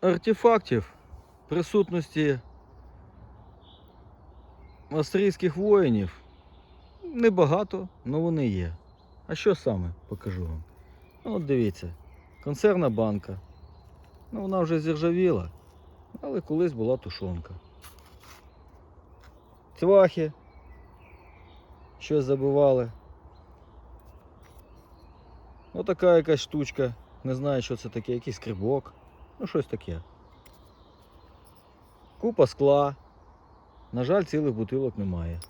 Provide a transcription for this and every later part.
артефактів присутності австрійських воїнів небагато, але вони є. А що саме покажу вам? Ну, от дивіться, консервна банка. Ну, вона вже зіржавіла, але колись була тушонка. Цвахи. Щось забивали. Отака якась штучка. Не знаю, що це таке, якийсь скрибок. Ну, щось таке. Купа скла. На жаль, цілих бутилок немає.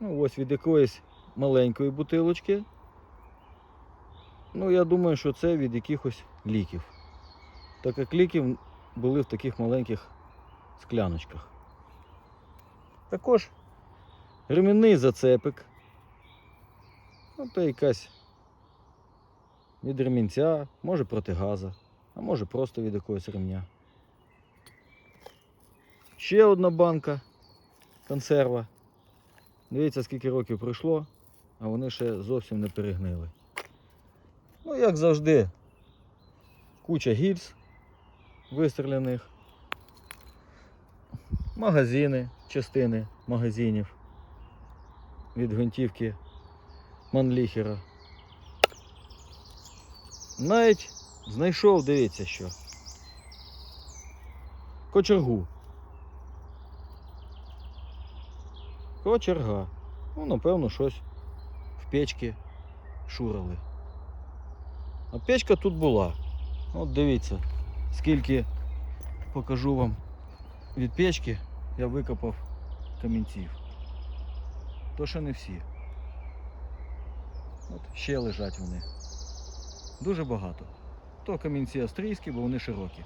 Ну, ось від якоїсь маленької бутилочки. Ну, я думаю, що це від якихось ліків. Так як ліків були в таких маленьких скляночках. Також ремінний зацепик. Ну, то якась від ремінця, може протигаза, а може просто від якогось ремня. Ще одна банка консерва. Дивіться, скільки років пройшло, а вони ще зовсім не перегнили. Ну, як завжди, куча гільз вистріляних, магазини, частини магазинів від гвинтівки Манліхера. Навіть знайшов, дивіться що. Кочергу. Кочерга. Ну, напевно, щось в печці шурали. А печка тут була. От дивіться, скільки покажу вам від печки я викопав камінців. То ще не всі. От ще лежать вони. Дуже багато. То камінці австрійські, бо вони широкі.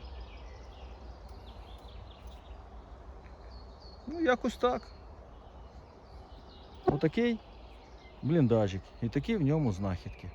Ну, якось так. Отакий бліндажик. І такі в ньому знахідки.